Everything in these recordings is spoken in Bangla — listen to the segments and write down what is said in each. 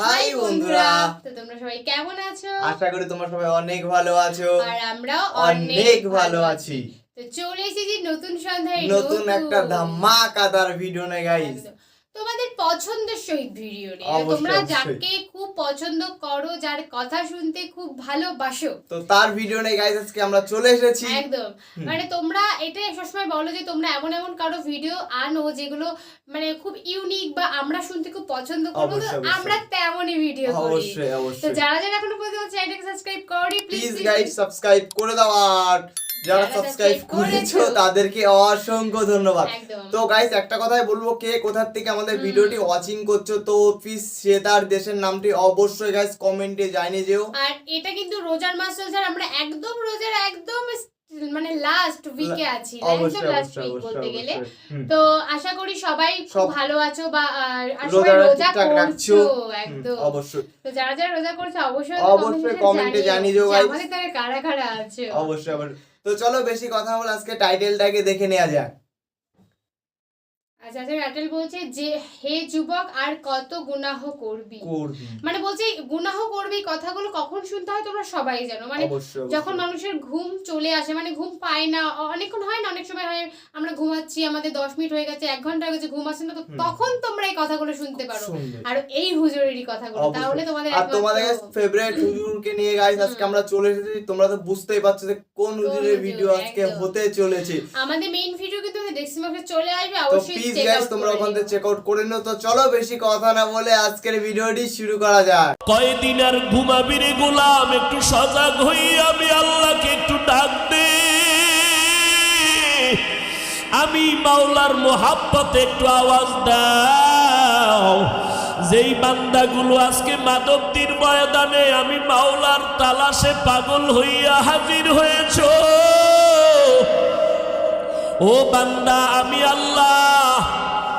হাই বন্ধুরা। তো তোমরা সবাই কেমন আছো? আশা করি তোমরা সবাই অনেক ভালো আছো। আর আমরাও অনেক ভালো আছি। তো চলে এসেছি নতুন সন্ধ্যায় নতুন একটা ধামাকাদার ভিডিও নে গাইস। তোমাদের পছন্দের সহিত ভিডিও নিয়ে। তোমরা যাকে খুব পছন্দ করো যার কথা শুনতে খুব ভালোবাসো। তো তার ভিডিও নে গাইস আজকে আমরা চলে এসেছি। একদম। মানে তোমরা এটা সবসময় বলো যে তোমরা এমন এমন কারও ভিডিও আনো যেগুলো মানে খুব ইউনিক বা আমরা শুনতে খুব পছন্দ করব তো। আমরা তেমনই ভিডিও করি। তো যারা যারা এখনও পর্যন্ত চ্যানেলটাকে সাবস্ক্রাইব করি প্লিজ গাইস সাবস্ক্রাইব করে দাও আর যারা সাবস্ক্রাইব করেছ তাদেরকে অসংখ্য ধন্যবাদ। তো গাইস একটা কথাই বলব কে কোথার থেকে আমাদের। ভিডিওটি ওয়াচিং করছ তো প্লিজ সে তার দেশের নামটি অবশ্যই গাইস কমেন্টে জানিয়ে যেও। আর এটা কিন্তু রোজার মাস চলছে আমরা একদম রোজার একদম মানে লাস্ট উইকে আছি একদম লাস্ট উইক বলতে গেলে। তো আশা করি সবাই খুব ভালো আছো বা সবাই রোজা করছ একদম। অবশ্যই। তো যারা যারা রোজা করছ অবশ্যই অবশ্যই এ জানিয়ে দিও। আমাদের তারা কারা কারা আছে। অবশ্যই অবশ্যই। তো চলো বেশি কথা বলে আজকে টাইটেলটাকে দেখে নেওয়া যাক। আচ্ছা আচ্ছা রাটেল বলছে যে হে যুবক আর কত গুনাহ করবি? করবি। মানে বলছে গুনাহ করবি কথাগুলো কখন শুনতে হয় তোমরা সবাই জানো? মানে যখন মানুষের ঘুম চলে আসে মানে ঘুম পায় না অনেকক্ষণ হয় না অনেক সময় হয় আমরা ঘুমাচ্ছি আমাদের দশ মিনিট হয়ে গেছে এক ঘণ্টা হয়ে গেছে ঘুম আসছে না তো তখন তোমরা এই কথাগুলো শুনতে পারো। আর এই হুজুরেরই কথাগুলো তাহলে তোমাদের আর তোমাদের ফেভারিট হুজুরকে নিয়ে গাইস আজকে আমরা চলে এসেছি তোমরা তো বুঝতেই পারছ যে কোন ভিডিও আজকে হতে চলেছে? আমাদের মেইন ভিডিও কিন্তু চলে আসবে অবশ্যই প্লিজ গাইস তোমরা ওখান থেকে চেক আউট করে নিও। তো চলো বেশি কথা না বলে আজকের ভিডিওটি শুরু করা যাক। কয়দিন আর ঘুমাবি রে গোলাম? একটু সজাগ হই আমি আল্লাহকে একটু ডাক দে। আমি মাওলার মোহাব্বতে একটু আওয়াজ দাও। যেই বান্দাগুলো আজকে মাধবদীর ময়দানে, আমি মাওলার তালাশে পাগল হইয়া হাজির হয়েছ। ও বান্দা, আমি আল্লাহ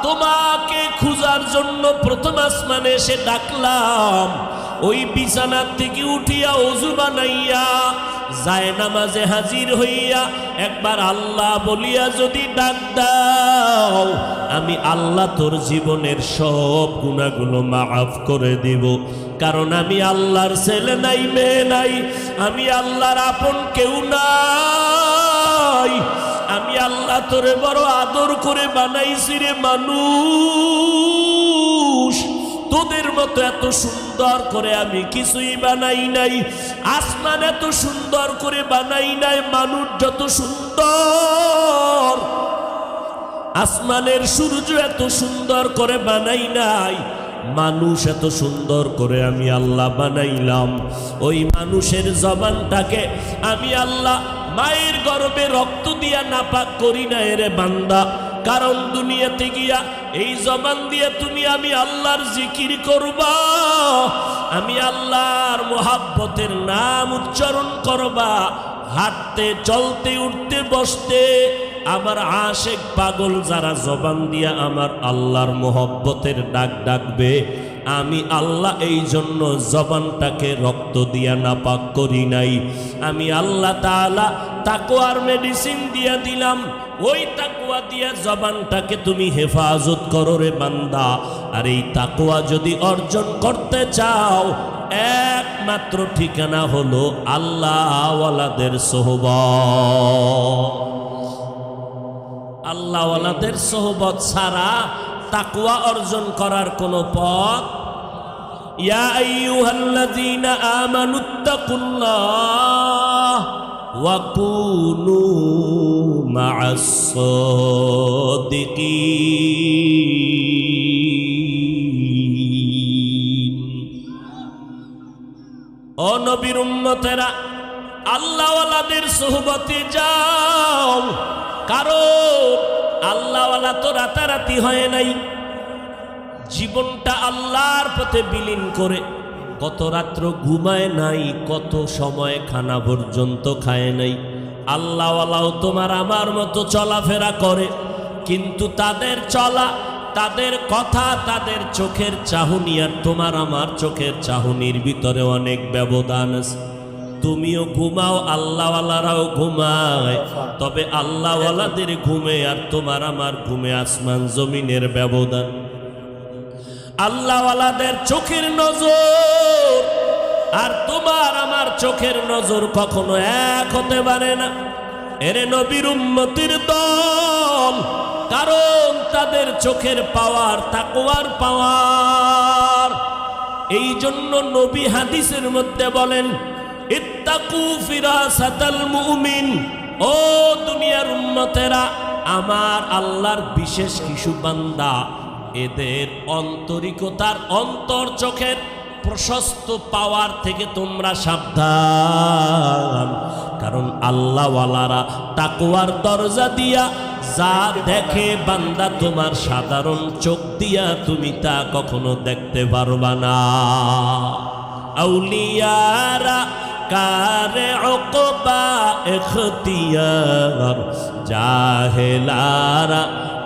তোমাকে খুঁজার জন্য প্রথম আসমানে এসে ডাকলাম। ওই বিছানার থেকে উঠিয়া অজু বানাইয়া যায় নামাজে হাজির হইয়া একবার আল্লাহ বলিয়া যদি ডাক দাও, আমি আল্লাহ তোর জীবনের সব গুণাগুলো মাফ করে দিব। কারণ আমি আল্লাহর ছেলে নাই, মেয়ে নাই, আমি আল্লাহর আপন কেউ নাই। আমি আল্লাহ তোরে বড় আদর করে বানাইছি রে মানুষ। তোদের মতো এত সুন্দর করে আমি কিছুই বানাই নাই। আসমান এত সুন্দর করে বানাই নাই, মানুষ যত সুন্দর। আসমানের সূর্য এত সুন্দর করে বানাই নাই, মানুষ এত সুন্দর করে আমি আল্লাহ বানাইলাম। ওই মানুষের জবানটাকে আমি আল্লাহ মায়ের গর্ভে রক্ত দিয়া নাপাক করি না এরে বান্দা। কারণ দুনিয়াতে গিয়া এই জবান দিয়ে তুমি আমি আল্লাহর জিকির করবা, আমি আল্লাহর মোহাব্বতের নাম উচ্চারণ করবা, হাঁটতে, চলতে, উঠতে, বসতে, আমার আশেক পাগল যারা জবান দিয়া আমার আল্লাহর মোহব্বতের ডাক ডাকবে, আমি আল্লাহ এই জন্য জবানটাকে রক্ত দিয়া নাপাক করি নাই, আমি আল্লাহ তাকো আর মেডিসিন দিয়া দিলাম ওই তাকুয়া দিয়া জবানটাকে তুমি হেফাজত করো রে বান্দা। আর এই তাকুয়া যদি অর্জন করতে চাও, একমাত্র ঠিকানা হলো আল্লাহওয়ালাদের সোহবত। আল্লাহওয়ালাদের সোহবত ছাড়া তাকুয়া অর্জন করার কোনো পথ? ইয়া আমানুত্তাকুল্লাহ ওয়া কুনু মা'আস সাদিকিন ও আল্লাহওয়ালাদের সোহবতে যাও। কারণ আল্লাহওয়ালা তো রাতারাতি হয় নাই। জীবনটা আল্লাহর পথে বিলীন করে কত রাত্র ঘুমায় নাই, কত সময় খানা পর্যন্ত খায় নাই। আল্লাহওয়ালাও তোমার আমার মতো চলাফেরা করে। কিন্তু তাদের চলা, তাদের কথা, তাদের চোখের চাহনি আর তোমার আমার চোখের চাহনির ভিতরে অনেক ব্যবধান আছে। তুমিও ঘুমাও, আল্লাহওয়ালারাও ঘুমায়। তবে আল্লাহওয়ালাদের ঘুমে আর তোমার আমার ঘুমে আসমান জমিনের ব্যবধান। আল্লাহওয়ালাদের চোখের নজর আর তোমার আমার চোখের নজর কখনো এক হতে পারে না। এরে নবীর উম্মতির দল, কারণ তাদের চোখের পাওয়ার, তাকওয়ার পাওয়ার। এই জন্য নবী হাদিসের মধ্যে বলেন, ইত্তাকু ফিরাসাতাল মুমিন। ও দুনিয়ার উম্মতেরা, আমার আল্লাহর বিশেষ কিছু বান্দা, এদের অন্তরিকতার অন্তর চোখের প্রশস্ত পাওয়ার থেকে তোমরা সাবধান। কারণ আল্লাহওয়ালারা তাকুয়ার দরজা দিয়া যা দেখে বান্দা তোমার সাধারণ চোখ দিয়া তুমি তা কখনো দেখতে পারবা না। আউলিয়ারা কারে অকবা এখতিয়ার, জাহেলারা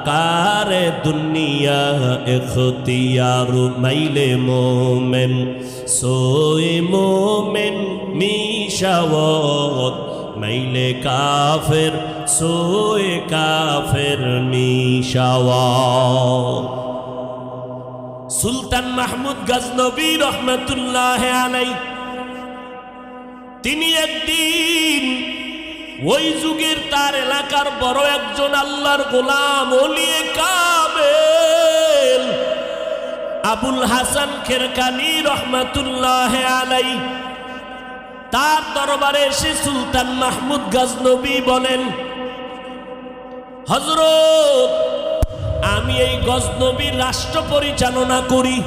কারে দুনিয়া, এখতিয়ার মাইলে মোমেন, সোই মোমেন মিশাওত মাইলে কাফের সোয়ে কাফের মিশাওত সুলতান মাহমুদ গজনবী রহমতুল্লাহ আলাই তিনি একদিন ওই যুগের তার এলাকার বড় একজন আল্লাহর গোলাম কাবেল আবুল হাসান খেরকানি রহমতুল্লাহ আলাই। তার দরবারে এসে সুলতান মাহমুদ গজনবী বলেন হজরত আমি এই গজনবীর রাষ্ট্র পরিচালনা করি।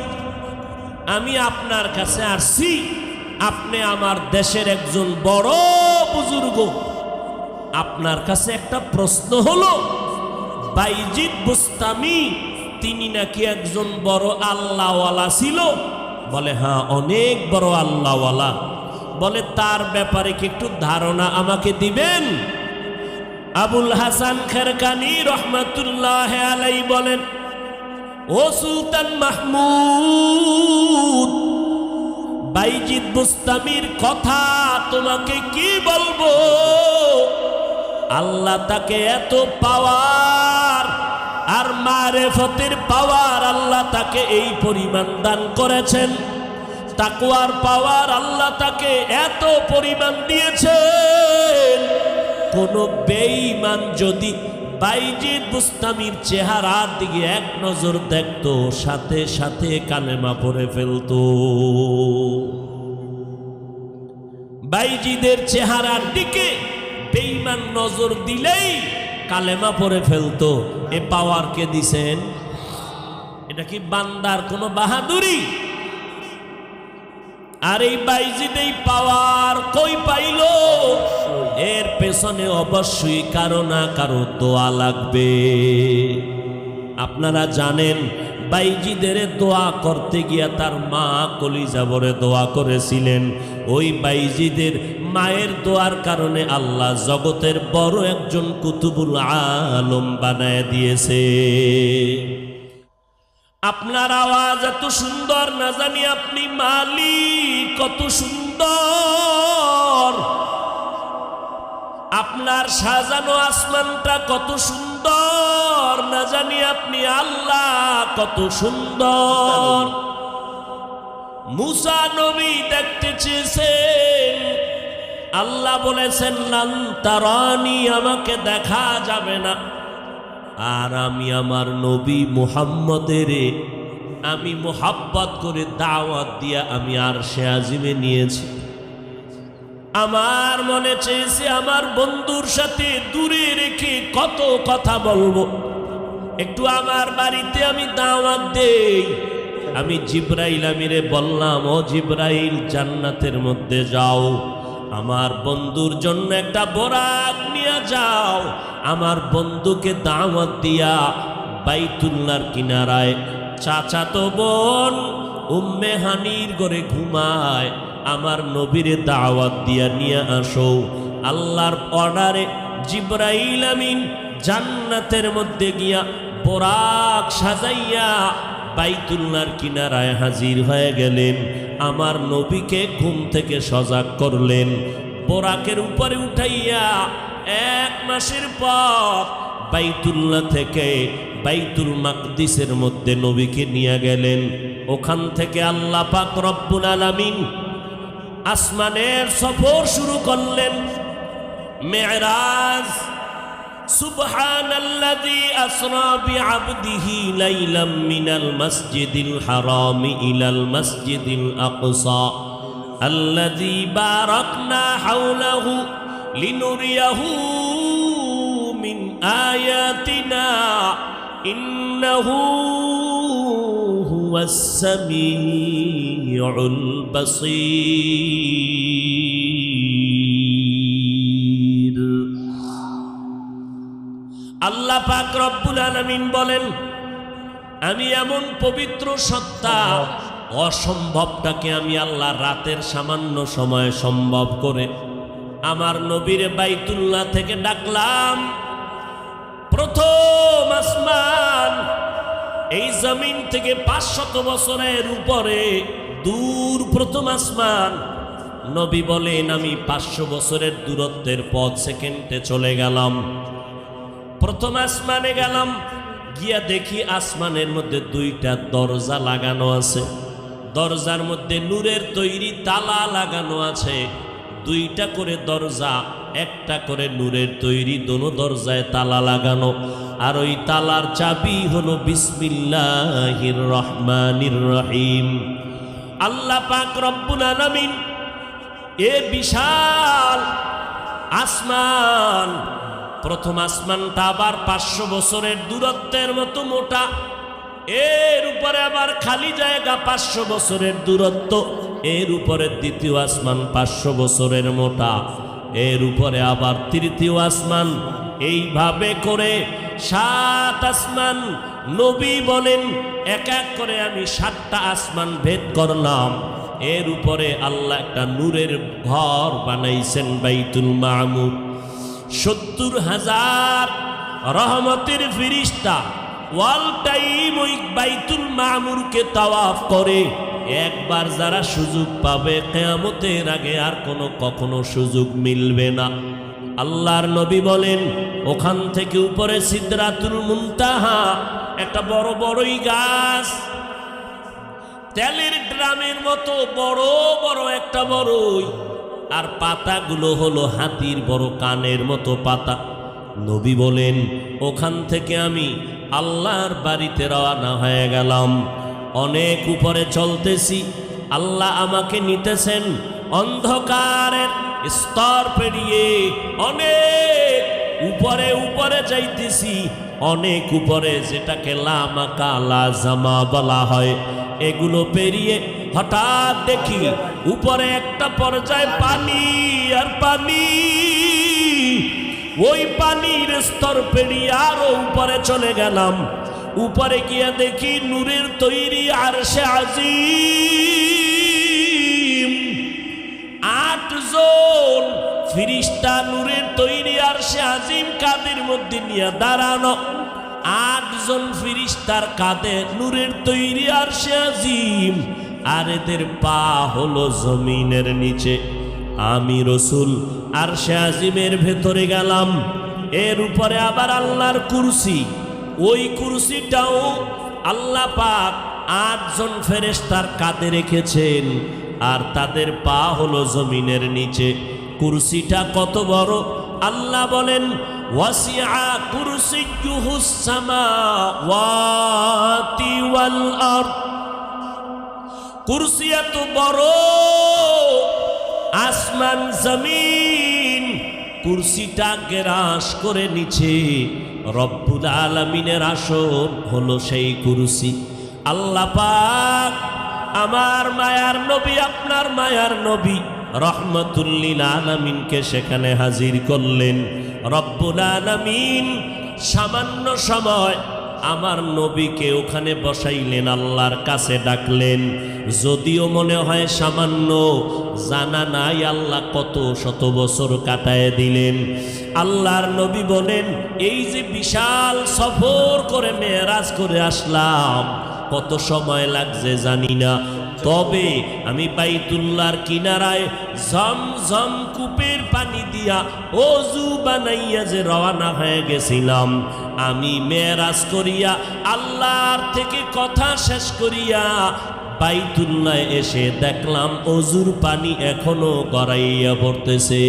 আমি আপনার কাছে আসছি। আপনি আমার দেশের একজন বড় বুজুর্গ। আপনার কাছে একটা প্রশ্ন হলো, বাইজিদ বুস্তামি, তিনি নাকি একজন বড় আল্লাহওয়ালা ছিল? বলে হ্যাঁ অনেক বড় আল্লাহওয়ালা। বলে, তার ব্যাপারে কি একটু ধারণা আমাকে দিবেন? আবুল হাসান খেরকানি রহমতুল্লাহ আলাই বলেন, ও সুলতান মাহমুদ, বাইজিদ বুস্তামির কথা তোমাকে কি বলব? আল্লাহ তাকে এত পাওয়ার আর মারেফতের পাওয়ার আল্লাহ তাকে এই পরিমাণ দান করেছেন। তাকুয়ার পাওয়ার আল্লাহ তাকে এত পরিমাণ দিয়েছেন। কোনো বেঈমান যদি বাইজিদ বুস্তামির চেহারার দিকে এক নজর দেখতো, সাথে সাথে কালেমা পড়ে ফেলতো। বাইজিদের চেহারার দিকে বেঈমান নজর দিলেই কালেমা পড়ে ফেলতো। এ পাওয়ার কে দিছেন? এটা কি বান্দার কোনো বাহাদুরি? আর এই বাইজিদ এই পাওয়ার কই পাইল? এর পেছনে অবশ্যই কারও না কারও দোয়া লাগবে। আপনারা জানেন বাইজিদের দোয়া করতে গিয়া তার মা কলিজাবরে দোয়া করেছিলেন। ওই বাইজিদের মায়ের দোয়ার কারণে আল্লাহ জগতের বড় একজন কুতুবুল আলম বানায় দিয়েছে। আপনার আওয়াজ এত সুন্দর, না জানি আপনি মালিক কত সুন্দর। আপনার সাজানো আসমানটা কত সুন্দর, না জানি আপনি আল্লাহ কত সুন্দর। মুসা নবী দেখতে চেয়েছেন আল্লাহ বলেছেন লান্তারানি আমাকে দেখা যাবে না। আর আমি আমার নবী মুহাম্মদের আমি মোহাব্বত করে দাওয়াত দিয়া আমি আর সে আজিমে নিয়েছি। আমার মনে চেয়েছে আমার বন্ধুর সাথে দূরে রেখে কত কথা বলব। একটু আমার বাড়িতে আমি দাওয়াত দেই। আমি জিব্রাইল আমিরে বললাম, ও জিব্রাইল, জান্নাতের মধ্যে যাও। আমার বন্ধুর জন্য একটা বরাক নিয়ে যাও। আমার বন্ধুকে দাওয়াত দিয়া বাইতুল্লার কিনারায় চাচাতো বোন উম্মে হানির করে ঘুমায়। আমার নবীরে দাওয়াত দিয়া নিয়ে আসো। আল্লাহর অর্ডারে জিব্রাইল আমিন জান্নাতের মধ্যে গিয়া বরাক সাজাইয়া বাইতুল্লার কিনারায় হাজির হয়ে গেলেন। আমার নবীকে ঘুম থেকে সজাগ করলেন। বোরাকের উপরে উঠাইয়া এক মাসের পর বাইতুল্লা থেকে বাইতুল মাকদিসের মধ্যে নবীকে নিয়ে গেলেন। ওখান থেকে আল্লাহ পাক রব্বুল আলামিন আসমানের সফর শুরু করলেন মেয়রাজ سبحان الذي أسرى بعبده ليلا من المسجد الحرام إلى المسجد الأقصى الذي باركنا حوله لنريه من آياتنا إنه هو السميع البصير আল্লাহ পাক রব্বুল আলামিন বলেন আমি এমন পবিত্র সত্তা অসম্ভবটাকে আমি আল্লাহ রাতের সামান্য সময় সম্ভব করে আমার নবীর বাইতুল্লাহ থেকে ডাকলাম প্রথম আসমান এই জমিন থেকে পাঁচশত বছরের উপরে দূর প্রথম আসমান। নবী বলেন, আমি পাঁচশো বছরের দূরত্বের পথ সেকেন্ডে চলে গেলাম। প্রথম আসমানে গেলাম, গিয়া দেখি আসমানের মধ্যে দুইটা দরজা লাগানো আছে। দরজার মধ্যে নূরের তৈরি তালা লাগানো আছে। দুইটা করে দরজা, একটা করে নূরের তৈরি, দোনো দরজায় তালা লাগানো। আর ওই তালার চাবি হলো বিসমিল্লাহির রহমানির রহিম। আল্লাহ পাক রব্বুল আলামিন এ বিশাল আসমান, প্রথম আসমানটা আবার পাঁচশো বছরের দূরত্বের মতো মোটা। এর উপরে আবার খালি জায়গা পাঁচশো বছরের দূরত্ব। এর উপরে দ্বিতীয় আসমান পাঁচশো বছরের মোটা। এর উপরে আবার তৃতীয় আসমান এইভাবে করে সাত আসমান নবী বলেন, এক এক করে আমি সাতটা আসমান ভেদ করলাম। এর উপরে আল্লাহ একটা নূরের ঘর বানাইছেন বাইতুল মামুর সত্তর হাজার রহমতের ফিরিস্তা ওয়াল টাইম ওই বাইতুল মামুরকে তাওয়াফ করে। একবার যারা সুযোগ পাবে, কেয়ামতের আগে আর কোনো কখনো সুযোগ মিলবে না। আল্লাহর নবী বলেন, ওখান থেকে উপরে সিদ্রাতুল মুনতাহা, একটা বড় বড়ই গাছ। তেলের ড্রামের মতো বড় বড় একটা বড়ই। আর পাতাগুলো হলো হাতির বড় কানের মতো পাতা। নবী বলেন, ওখান থেকে আমি আল্লাহর বাড়িতে রওনা হয়ে গেলাম। অনেক উপরে চলতেছি। আল্লাহ আমাকে নিতেছেন অন্ধকারের স্তর পেরিয়ে অনেক উপরে উপরে যাইতেছি, অনেক উপরে যেটাকে লামাকা লাজামা বলা হয়, এগুলো পেরিয়ে হঠাৎ দেখি উপরে একটা পর্যায়ে পানি আর পানি। ওই পানির স্তর পেরিয়ে আরও উপরে চলে গেলাম, উপরে গিয়া দেখি নূরের তৈরি আর সে আজিম আটজন ফিরিস্তা নূরের তৈরি আর সে আজিম কাদের মধ্যে নিয়ে দাঁড়ানো। আটজন ফিরিস্তার কাঁধে নূরের তৈরি আর সে আজিম। আর এদের পা হলো জমিনের নিচে। আমি রসুল আর সে আজিমের ভেতরে গেলাম। এর উপরে আবার আল্লাহর কুরসি। ওই কুরসিটাও আল্লাহ পাক আটজন ফেরেস্তার কাঁধে রেখেছেন। আর তাদের পা হলো জমিনের নিচে। কুরসিটা কত বড়? আল্লাহ বলেন, ওয়াসিআ কুরসিয়ুহুস সামাওয়াতি ওয়াল আরদ। কুরসি এত বড়, আসমান, জমিন, কুরসিটা গ্রাস করে নিচে। রব্বুল আলমিনের আসন হলো সেই কুরসি। আল্লাহ পাক আমার মায়ার নবী, আপনার মায়ার নবী। রহমতুল্লিল আলমিনকে সেখানে হাজির করলেন। রব্বুল আলমিন, সামান্য সময় আমার নবীকে ওখানে বসাইলেন, আল্লাহর কাছে ডাকলেন। যদিও মনে হয় সামান্য, জানা নাই আল্লাহ কত শত বছর কাটায় দিলেন। আল্লাহর নবী বলেন, এই যে বিশাল সফর করে মেয়েরাজ করে আসলাম কত সময় লাগছে জানি না। তবে আমি বাইতুল্লাহর কিনারায় ঝমঝম কূপের পানি দিয়া অজু বানাইয়া যে রওনা হয়ে গেছিলাম। আমি মেরাজ করিয়া আল্লাহর থেকে কথা শেষ করিয়া বাইতুল্লাহ এসে দেখলাম অজুর পানি এখনও গড়াইয়া পড়তেছে।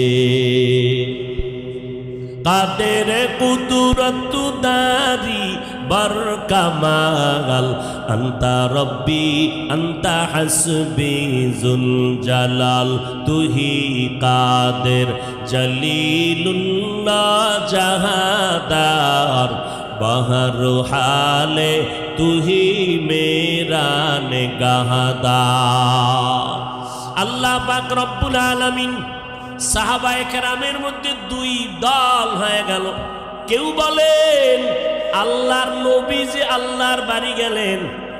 কাদের কুদরত দারি বর কামাল রব্বি, আন্তা হাসবি জুল জালাল তুহি কাদের জলিলুল্লাহ জাহাদার বহর হালে তুহি মেরা নেগাহদার আল্লাহ পাক রব্বুল আলামিন সাহাবায়ে কেরামের মধ্যে দুই দল হয়ে গেল। কেউ বলেন আল্লাহর নবী যে আল্লাহর বাড়ি গেলেন।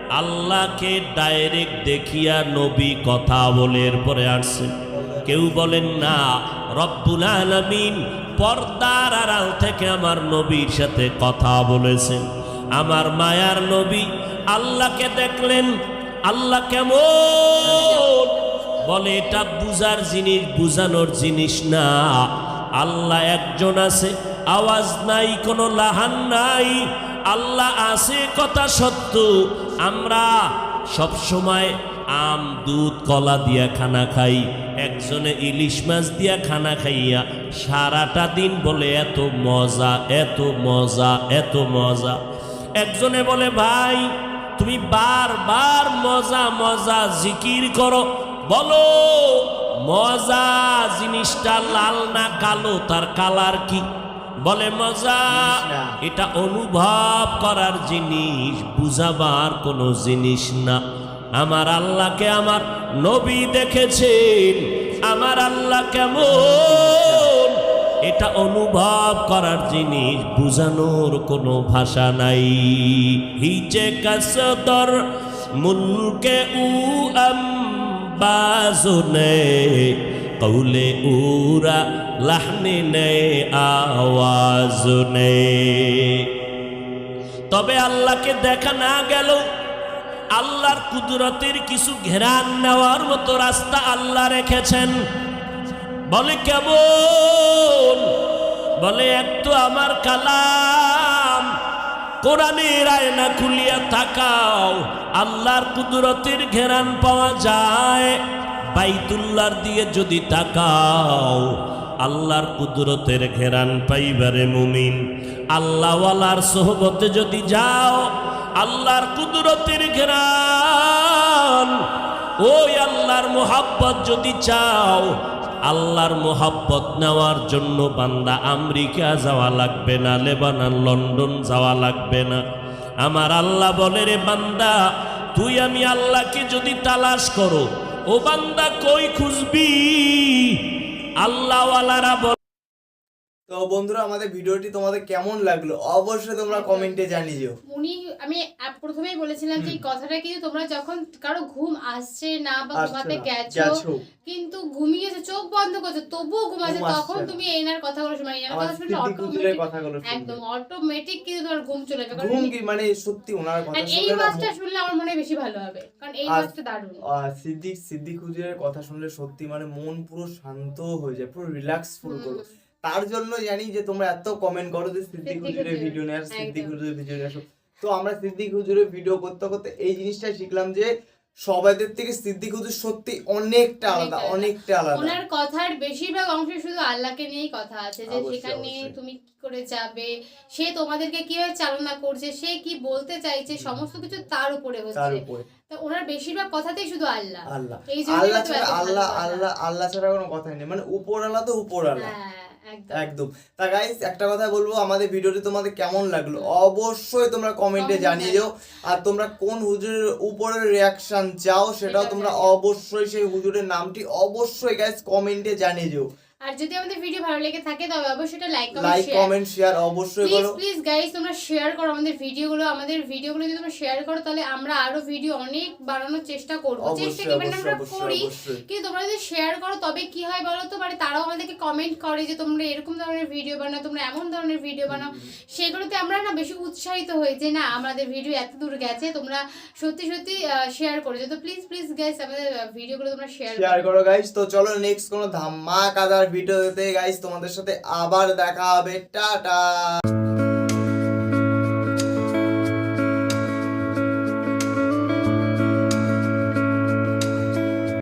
আল্লাহকে ডাইরেক্ট দেখিয়া নবী কথা বলে এরপরে আসছেন কেউ বলেন, না, রব্বুল আলামিন পর্দার আড়াল থেকে আমার নবীর সাথে কথা বলেছেন। আমার মায়ার নবী, আল্লাহকে দেখলেন, আল্লাহ কেমন? বলে, এটা বুঝার জিনিস, বুঝানোর জিনিস না। আল্লাহ একজন আছে, আওয়াজ নাই, কোনো লাহান নাই। আল্লাহ আছে, কথা সত্য। আমরা সব সময় আম, দুধ, কলা দিয়া খানা খাই, একজনে ইলিশ মাছ দিয়া খানা খাইয়া সারাটা দিন বলে, এত মজা এত মজা এত মজা। একজনে বলে, ভাই, তুমি বারবার মজা মজা জিকির করো, বলো। মজা জিনিসটা লাল না কালো তার কালার কি? বলে মজা এটা অনুভব করার জিনিস বুঝাবার কোনো জিনিস না। আমার আল্লাহকে আমার নবী দেখেছেন আমার আল্লাহ কেমন? এটা অনুভব করার জিনিস বুঝানোর কোনো ভাষা নাই। হিচে কাসদর মুলকে উ আম্বাজনে কৌলে উরা লাহনে আওয়াজ তবে আল্লাহকে দেখা না গেল আল্লাহর কুদরতের কিছু ঘেরান নেওয়ার মতো রাস্তা আল্লাহ রেখেছেন বলে কেমন? বলে একটু আমার কালাম। কোরআনের আয়না খুলিয়া তাকাও, আল্লাহর কুদরতের ঘেরান পাওয়া যায়। বাইতুল্লার দিয়ে যদি তাকাও, আল্লাহর কুদরতের ঘেরান পাইবারে মুমিন। আল্লাহওয়ালার সোহবতে যদি যাও, আল্লাহর কুদরতের ঘেরান। ওই আল্লাহর মোহাব্বত যদি চাও আল্লাহর মোহাব্বত নেওয়ার জন্য বান্দা আমেরিকা যাওয়া লাগবে না, লেবানন, লন্ডন যাওয়া লাগবে না। আমার আল্লাহ বলে, রে বান্দা, তুই আমি আল্লাহকে যদি তালাশ করো, ও বান্দা কই খুঁজবি? আল্লাহওয়ালারা বলে তো বন্ধুরা আমাদের ভিডিওটি তোমাদের কেমন লাগল? অবশ্যই তোমরা কমেন্টে জানিও। উনি আমি প্রথমেই বলেছিলাম যে এই কথাটা কিন্তু তোমরা যখন কারও ঘুম আসছে না বা ঘুমাতে গেছো। কিন্তু ঘুমিয়েছে চোখ বন্ধ করছ তবুও ঘুমাচ্ছে তখন তুমি এনার কথাগুলো শোনা এনার কথা শুনলে অটোমেটিক। একদম অটোমেটিক কিন্তু তোমার ঘুম চলে যাবে। ঘুম কি মানে সত্যি ওনার কথা এই শুনলে না মাছটা শুনলে আমার মনে বেশি ভালো হবে। কারণ এই মাছটা দারুণ। সিদ্দিক সিদ্দিক হুজুরের কথা শুনলে সত্যি মানে মন পুরো শান্ত হয়ে যায় পুরো রিল্যাক্স ফুল হুম। তার জন্য জানি যে তোমরা এত কমেন্ট করো যে সিদ্দিক হুজুরের ভিডিও নেয় সিদ্দিক হুজুরের ভিডিও নেয় তো আমরা সিদ্দিক হুজুরের ভিডিও করতে করতে এই জিনিসটা শিখলাম যে সবাইদের থেকে সিদ্দিক হুজুর সত্যি অনেকটা আলাদা অনেকটা আলাদা। ওনার কথার বেশিরভাগ অংশ শুধু আল্লাহকে নিয়েই কথা আছে যে সেখানে তুমি কি করে যাবে সে তোমাদেরকে কীভাবে চালনা করছে সে কি বলতে চাইছে সমস্ত কিছু তার উপরে তার হচ্ছে উপরে। তো ওনার বেশিরভাগ কথাতেই শুধু আল্লাহ। আল্লাহ। আল্লাহ ছাড়া। আল্লাহ আল্লাহ ছাড়া কোনো কথাই নেই। মানে উপর আল্লাহ তো উপর আল্লাহ। হ্যাঁ। একদম। তা গাইস একটা কথা বলব আমাদের ভিডিওটি তোমাদের কেমন লাগল? অবশ্যই তোমরা কমেন্টে জানিয়ে দিও। আর তোমরা কোন হুজুরের উপরে রিয়াকশন চাও সেটাও তোমরা অবশ্যই সেই হুজুরের নামটি অবশ্যই গাইস কমেন্টে জানিয়ে দিও। আর যদি আমাদের ভিডিও ভালো লেগে থাকে তবে অবশ্যই এটা like like comment share comment share অবশ্যই করো। প্লিজ গাইস তোমরা শেয়ার করো আমাদের ভিডিওগুলো আমাদের ভিডিওগুলো যদি তোমরা শেয়ার করো তাহলে আমরা আরও ভিডিও অনেক বানানোর চেষ্টা করব। চেষ্টা কি মানে আমরা করি কিন্তু তোমরা যদি শেয়ার করো তবে কি হয় বলো তো? মানে তারাও আমাদেরকে কমেন্ট করে যে তোমরা এরকম ধরনের ভিডিও বানাও তোমরা এমন ধরনের ভিডিও বানাও। সেগুলোতে আমরা না বেশি উৎসাহিত হই যে না আমাদের ভিডিও এত দূর গেছে তোমরা সত্যি সত্যি শেয়ার করে তো প্লিজ প্লিজ গাইস আমাদের ভিডিওগুলো তোমরা শেয়ার শেয়ার করো। গাইস তো চলো নেক্সট কোনো ধামাকাদার ভিডিওতে গাইস তোমাদের সাথে আবার দেখা হবে। টাটা!